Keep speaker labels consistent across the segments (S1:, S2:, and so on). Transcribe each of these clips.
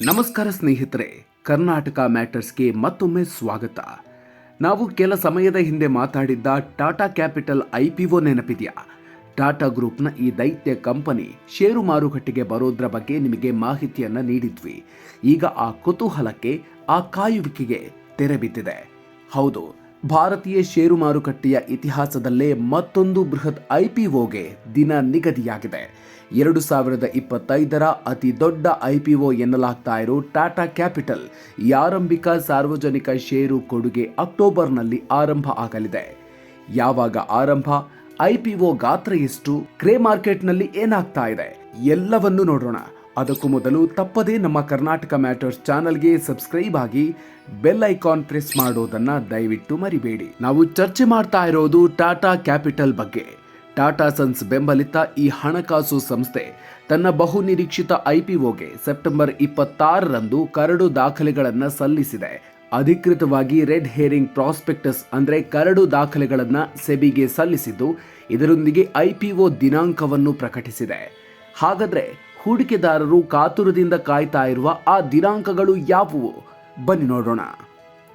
S1: ನಮಸ್ಕಾರ ಸ್ನೇಹಿತರೆ, ಕರ್ನಾಟಕ ಮ್ಯಾಟರ್ಸ್ಗೆ ಮತ್ತೊಮ್ಮೆ ಸ್ವಾಗತ. ನಾವು ಕೆಲ ಸಮಯದ ಹಿಂದೆ ಮಾತಾಡಿದ್ದ Tata Capital I P O ನೆನಪಿದೆಯಾ? ಟಾಟಾ ಗ್ರೂಪ್ನ ಈ ದೈತ್ಯ ಕಂಪನಿ ಷೇರು ಮಾರುಕಟ್ಟೆಗೆ ಬರೋದ್ರ ಬಗ್ಗೆ ನಿಮಗೆ ಮಾಹಿತಿಯನ್ನು ನೀಡಿದ್ವಿ. ಈಗ ಆ ಕುತೂಹಲಕ್ಕೆ, ಆ ಕಾಯುವಿಕೆಗೆ ತೆರೆ ಬಿದ್ದಿದೆ. ಹೌದು ಭಾರತೀಯ ಷೇರು ಮಾರುಕಟ್ಟೆಯ ಇತಿಹಾಸದಲ್ಲೇ ಮತ್ತೊಂದು ಬೃಹತ್ ಐಪಿಒಗೆ ದಿನ ನಿಗದಿಯಾಗಿದೆ. ಎರಡು ಸಾವಿರದ ಇಪ್ಪತ್ತೈದರ ಅತಿ ದೊಡ್ಡ ಐಪಿಒ ಎನ್ನಲಾಗ್ತಾ ಇರೋ ಟಾಟಾ ಕ್ಯಾಪಿಟಲ್ ಈ ಆರಂಭಿಕ ಸಾರ್ವಜನಿಕ ಷೇರು ಕೊಡುಗೆ ಅಕ್ಟೋಬರ್ನಲ್ಲಿ ಆರಂಭ ಆಗಲಿದೆ. ಯಾವಾಗ ಆರಂಭ? ಐಪಿಒ ಗಾತ್ರ ಎಷ್ಟು? ಕ್ರೇ ಮಾರ್ಕೆಟ್ನಲ್ಲಿ ಏನಾಗ್ತಾ ಇದೆ? ಎಲ್ಲವನ್ನೂ ನೋಡೋಣ. ಅದಕ್ಕೂ ಮೊದಲು ತಪ್ಪದೇ ನಮ್ಮ ಕರ್ನಾಟಕ ಮ್ಯಾಟರ್ಸ್ ಚಾನಲ್ಗೆ ಸಬ್ಸ್ಕ್ರೈಬ್ ಆಗಿ ಬೆಲ್ ಐಕಾನ್ ಪ್ರೆಸ್ ಮಾಡೋದನ್ನ ದಯವಿಟ್ಟು ಮರಿಬೇಡಿ. ನಾವು ಚರ್ಚೆ ಮಾಡ್ತಾ ಇರೋದು ಟಾಟಾ ಕ್ಯಾಪಿಟಲ್ ಬಗ್ಗೆ. ಟಾಟಾ ಸನ್ಸ್ ಬೆಂಬಲಿತ ಈ ಹಣಕಾಸು ಸಂಸ್ಥೆ ತನ್ನ ಬಹುನಿರೀಕ್ಷಿತ ಐಪಿಒಗೆ ಸೆಪ್ಟೆಂಬರ್ ಇಪ್ಪತ್ತಾರರಂದು ಕರಡು ದಾಖಲೆಗಳನ್ನು ಸಲ್ಲಿಸಿದೆ. ಅಧಿಕೃತವಾಗಿ ರೆಡ್ ಹೇರಿಂಗ್ ಪ್ರಾಸ್ಪೆಕ್ಟಸ್ ಅಂದ್ರೆ ಕರಡು ದಾಖಲೆಗಳನ್ನು ಸೆಬಿಗೆ ಸಲ್ಲಿಸಿದ್ದು, ಇದರೊಂದಿಗೆ ಐಪಿಒ ದಿನಾಂಕವನ್ನು ಪ್ರಕಟಿಸಿದೆ. ಹಾಗಾದ್ರೆ ಹೂಡಿಕೆದಾರರು ಕಾತುರದಿಂದ ಕಾಯ್ತಾ ಇರುವ ಆ ದಿನಾಂಕಗಳು ಯಾವುವು? ಬನ್ನಿ ನೋಡೋಣ.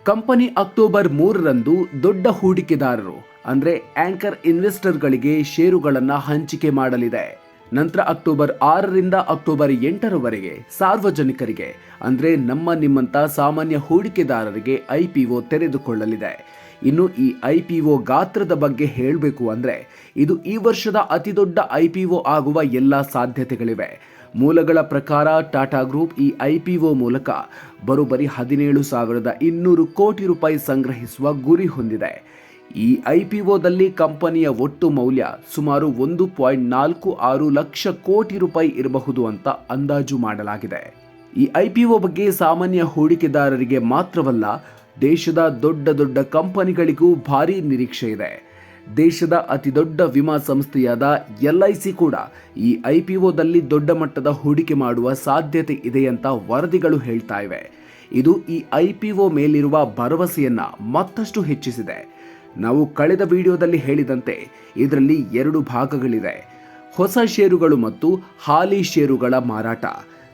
S1: ಕಂಪನಿ ಅಕ್ಟೋಬರ್ ಮೂರರಂದು ದೊಡ್ಡ ಹೂಡಿಕೆದಾರರು, ಅಂದ್ರೆ ಆಂಕರ್ ಇನ್ವೆಸ್ಟರ್ಗಳಿಗೆ ಷೇರುಗಳನ್ನು ಹಂಚಿಕೆ ಮಾಡಲಿದೆ. ನಂತರ ಅಕ್ಟೋಬರ್ ಆರರಿಂದ ಅಕ್ಟೋಬರ್ ಎಂಟರವರೆಗೆ ಸಾರ್ವಜನಿಕರಿಗೆ, ಅಂದ್ರೆ ನಮ್ಮ ನಿಮ್ಮಂತ ಸಾಮಾನ್ಯ ಹೂಡಿಕೆದಾರರಿಗೆ ಐ ಪಿ ಒ ತೆರೆದುಕೊಳ್ಳಲಿದೆ. ಇನ್ನು ಈ ಐ ಪಿ ಒ ಗಾತ್ರದ ಬಗ್ಗೆ ಹೇಳಬೇಕು ಅಂದ್ರೆ, ಇದು ಈ ವರ್ಷದ ಅತಿದೊಡ್ಡ ಒ ಆಗುವ ಎಲ್ಲ ಸಾಧ್ಯತೆಗಳಿವೆ. ಮೂಲಗಳ ಪ್ರಕಾರ ಟಾಟಾ ಗ್ರೂಪ್ ಈ ಐಪಿಒ ಮೂಲಕ ಬರೋಬ್ಬರಿ ಹದಿನೇಳು ಸಾವಿರದ ಇನ್ನೂರು ಕೋಟಿ ರೂಪಾಯಿ ಸಂಗ್ರಹಿಸುವ ಗುರಿ ಹೊಂದಿದೆ. ಈ ಐಪಿಒದಲ್ಲಿ ಕಂಪನಿಯ ಒಟ್ಟು ಮೌಲ್ಯ ಸುಮಾರು ಒಂದು ಪಾಯಿಂಟ್ ನಾಲ್ಕು ಆರು ಲಕ್ಷ ಕೋಟಿ ರೂಪಾಯಿ ಇರಬಹುದು ಅಂತ ಅಂದಾಜು ಮಾಡಲಾಗಿದೆ. ಈ ಐಪಿಒ ಬಗ್ಗೆ ಸಾಮಾನ್ಯ ಹೂಡಿಕೆದಾರರಿಗೆ ಮಾತ್ರವಲ್ಲ ದೇಶದ ದೊಡ್ಡ ದೊಡ್ಡ ಕಂಪನಿಗಳಿಗೂ ಭಾರಿ ನಿರೀಕ್ಷೆ ಇದೆ. ದೇಶದ ಅತಿ ದೊಡ್ಡ ವಿಮಾ ಸಂಸ್ಥೆಯಾದ ಎಲ್ಐಸಿ ಕೂಡ ಈ ಐಪಿಒದಲ್ಲಿ ದೊಡ್ಡ ಮಟ್ಟದ ಹೂಡಿಕೆ ಮಾಡುವ ಸಾಧ್ಯತೆ ಇದೆ ಅಂತ ವರದಿಗಳು ಹೇಳ್ತಾ ಇವೆ. ಇದು ಈ ಐಪಿಒ ಮೇಲಿರುವ ಭರವಸೆಯನ್ನು ಮತ್ತಷ್ಟು ಹೆಚ್ಚಿಸಿದೆ. ನಾವು ಕಳೆದ ವಿಡಿಯೋದಲ್ಲಿ ಹೇಳಿದಂತೆ ಇದರಲ್ಲಿ ಎರಡು ಭಾಗಗಳಿದೆ ಹೊಸ ಷೇರುಗಳು ಮತ್ತು ಹಾಲಿ ಷೇರುಗಳ ಮಾರಾಟ.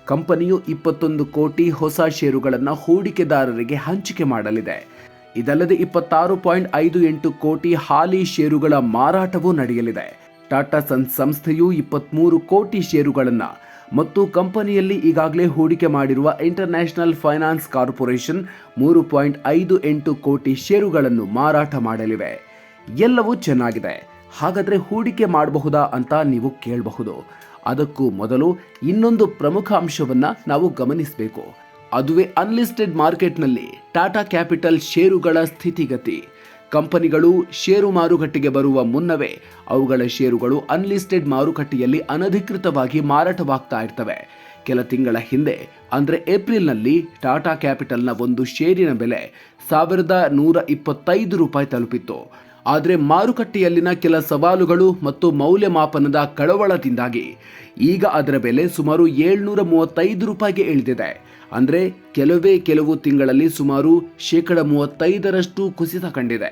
S1: ಕಂಪನಿಯು ಇಪ್ಪತ್ತೊಂದು ಕೋಟಿ ಹೊಸ ಷೇರುಗಳನ್ನು ಹೂಡಿಕೆದಾರರಿಗೆ ಹಂಚಿಕೆ ಮಾಡಲಿದೆ. ಇದಲ್ಲದೆ ಇಪ್ಪತ್ತಾರು ಪಾಯಿಂಟ್ ಐದು ಎಂಟು ಕೋಟಿ ಹಾಲಿ ಷೇರುಗಳ ಮಾರಾಟವೂ ನಡೆಯಲಿದೆ. ಟಾಟಾ ಸನ್ಸ್ ಸಂಸ್ಥೆಯು ಇಪ್ಪತ್ಮೂರು ಕೋಟಿ ಷೇರುಗಳನ್ನು ಮತ್ತು ಕಂಪನಿಯಲ್ಲಿ ಈಗಾಗಲೇ ಹೂಡಿಕೆ ಮಾಡಿರುವ ಇಂಟರ್ನ್ಯಾಷನಲ್ ಫೈನಾನ್ಸ್ ಕಾರ್ಪೊರೇಷನ್ ಮೂರು ಪಾಯಿಂಟ್ ಐದು ಎಂಟು ಕೋಟಿ ಷೇರುಗಳನ್ನು ಮಾರಾಟ ಮಾಡಲಿವೆ. ಎಲ್ಲವೂ ಚೆನ್ನಾಗಿದೆ. ಹಾಗಾದರೆ ಹೂಡಿಕೆ ಮಾಡಬಹುದಾ ಅಂತ ನೀವು ಕೇಳಬಹುದು. ಅದಕ್ಕೂ ಮೊದಲು ಇನ್ನೊಂದು ಪ್ರಮುಖ ಅಂಶವನ್ನು ನಾವು ಗಮನಿಸಬೇಕು. ಅದುವೇ ಅನ್ಲಿಸ್ಟೆಡ್ ಮಾರ್ಕೆಟ್ನಲ್ಲಿ ಟಾಟಾ ಕ್ಯಾಪಿಟಲ್ ಷೇರುಗಳ ಸ್ಥಿತಿಗತಿ. ಕಂಪನಿಗಳು ಷೇರು ಮಾರುಕಟ್ಟೆಗೆ ಬರುವ ಮುನ್ನವೇ ಅವುಗಳ ಷೇರುಗಳು ಅನ್ಲಿಸ್ಟೆಡ್ ಮಾರುಕಟ್ಟೆಯಲ್ಲಿ ಅನಧಿಕೃತವಾಗಿ ಮಾರಾಟವಾಗ್ತಾ ಇರ್ತವೆ. ಕೆಲ ತಿಂಗಳ ಹಿಂದೆ, ಅಂದರೆ ಏಪ್ರಿಲ್ನಲ್ಲಿ ಟಾಟಾ ಕ್ಯಾಪಿಟಲ್ನ ಒಂದು ಷೇರಿನ ಬೆಲೆ ಸಾವಿರದ ನೂರ ಇಪ್ಪತ್ತೈದು ರೂಪಾಯಿ ತಲುಪಿತ್ತು. ಆದರೆ ಮಾರುಕಟ್ಟೆಯಲ್ಲಿನ ಕೆಲ ಸವಾಲುಗಳು ಮತ್ತು ಮೌಲ್ಯಮಾಪನದ ಕಳವಳದಿಂದಾಗಿ. ಈಗ ಅದರ ಬೆಲೆ ಸುಮಾರು ಏಳ್ನೂರ ಮೂವತ್ತೈದು ರೂಪಾಯಿಗೆ ಇಳಿದಿದೆ. ಅಂದರೆ ಕೆಲವೇ ಕೆಲವು ತಿಂಗಳಲ್ಲಿ ಸುಮಾರು ಶೇಕಡ ಮೂವತ್ತೈದರಷ್ಟು ಕುಸಿತ ಕಂಡಿದೆ.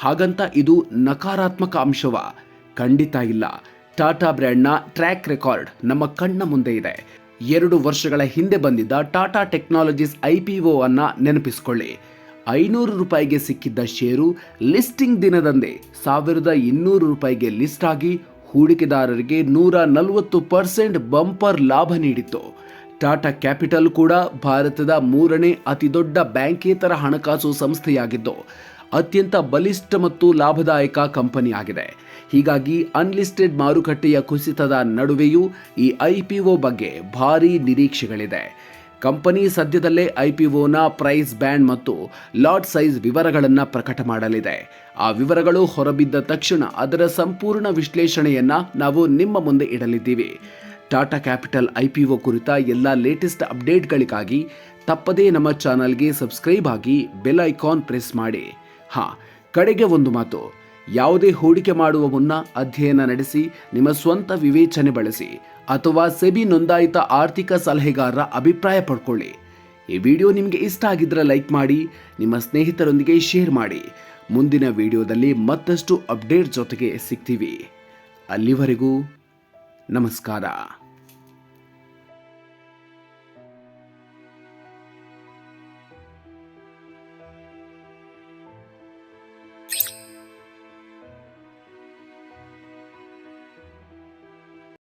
S1: ಹಾಗಂತ ಇದು ನಕಾರಾತ್ಮಕ ಅಂಶವ. ಖಂಡಿತ ಇಲ್ಲ. ಟಾಟಾ ಬ್ರ್ಯಾಂಡ್ನ ಟ್ರ್ಯಾಕ್ ರೆಕಾರ್ಡ್ ನಮ್ಮ ಕಣ್ಣ ಮುಂದೆ ಇದೆ. ಎರಡು ವರ್ಷಗಳ ಹಿಂದೆ ಬಂದಿದ್ದ Tata technologies I P O ಅನ್ನು ನೆನಪಿಸಿಕೊಳ್ಳಿ. ಐನೂರು ರೂಪಾಯಿಗೆ ಸಿಕ್ಕಿದ್ದ ಷೇರು ಲಿಸ್ಟಿಂಗ್ ದಿನದಂದೇ ಸಾವಿರದ ಇನ್ನೂರು ರೂಪಾಯಿಗೆ ಲಿಸ್ಟ್ ಆಗಿ ಹೂಡಿಕೆದಾರರಿಗೆ ನೂರ ನಲವತ್ತು ಪರ್ಸೆಂಟ್ ಬಂಪರ್ ಲಾಭ ನೀಡಿತ್ತು. ಟಾಟಾ ಕ್ಯಾಪಿಟಲ್ ಕೂಡ ಭಾರತದ ಮೂರನೇ ಅತಿದೊಡ್ಡ ಬ್ಯಾಂಕೇತರ ಹಣಕಾಸು ಸಂಸ್ಥೆಯಾಗಿದ್ದು, ಅತ್ಯಂತ ಬಲಿಷ್ಠ ಮತ್ತು ಲಾಭದಾಯಕ ಕಂಪನಿಯಾಗಿದೆ. ಹೀಗಾಗಿ ಅನ್ಲಿಸ್ಟೆಡ್ ಮಾರುಕಟ್ಟೆಯ ಕುಸಿತದ ನಡುವೆಯೂ ಈ ಐಪಿಒ ಬಗ್ಗೆ ಭಾರೀ ನಿರೀಕ್ಷೆಗಳಿದೆ. ಕಂಪನಿ ಸದ್ಯದಲ್ಲೇ ಐಪಿಒನ ಪ್ರೈಸ್ ಬ್ಯಾಂಡ್ ಮತ್ತು ಲಾಟ್ ಸೈಜ್ ವಿವರಗಳನ್ನು ಪ್ರಕಟ ಮಾಡಲಿದೆ. ಆ ವಿವರಗಳು ಹೊರಬಿದ್ದ ತಕ್ಷಣ ಅದರ ಸಂಪೂರ್ಣ ವಿಶ್ಲೇಷಣೆಯನ್ನು ನಾವು ನಿಮ್ಮ ಮುಂದೆ ಇಡಲಿದ್ದೀವಿ. ಟಾಟಾ ಕ್ಯಾಪಿಟಲ್ ಐಪಿಒ ಕುರಿತ ಎಲ್ಲ ಲೇಟೆಸ್ಟ್ ಅಪ್ಡೇಟ್ಗಳಿಗಾಗಿ ತಪ್ಪದೇ ನಮ್ಮ ಚಾನಲ್ಗೆ ಸಬ್ಸ್ಕ್ರೈಬ್ ಆಗಿ ಬೆಲ್ ಐಕಾನ್ ಪ್ರೆಸ್ ಮಾಡಿ. ಹಾ, ಕಡೆಗೆ ಒಂದು ಮಾತು. ಯಾವುದೇ ಹೂಡಿಕೆ ಮಾಡುವ ಮುನ್ನ ಅಧ್ಯಯನ ನಡೆಸಿ, ನಿಮ್ಮ ಸ್ವಂತ ವಿವೇಚನೆ ಬಳಸಿ. ಅಥವಾ ಸೆಬಿ ನೋಂದಾಯಿತ ಆರ್ಥಿಕ ಸಲಹೆಗಾರರ ಅಭಿಪ್ರಾಯ ಪಡ್ಕೊಳ್ಳಿ. ಈ ವಿಡಿಯೋ ನಿಮಗೆ ಇಷ್ಟ ಆಗಿದ್ರೆ ಲೈಕ್ ಮಾಡಿ, ನಿಮ್ಮ ಸ್ನೇಹಿತರೊಂದಿಗೆ ಶೇರ್ ಮಾಡಿ. ಮುಂದಿನ ವಿಡಿಯೋದಲ್ಲಿ ಮತ್ತಷ್ಟು ಅಪ್ಡೇಟ್ ಜೊತೆಗೆ ಸಿಗ್ತೀವಿ. ಅಲ್ಲಿವರೆಗೂ ನಮಸ್ಕಾರ.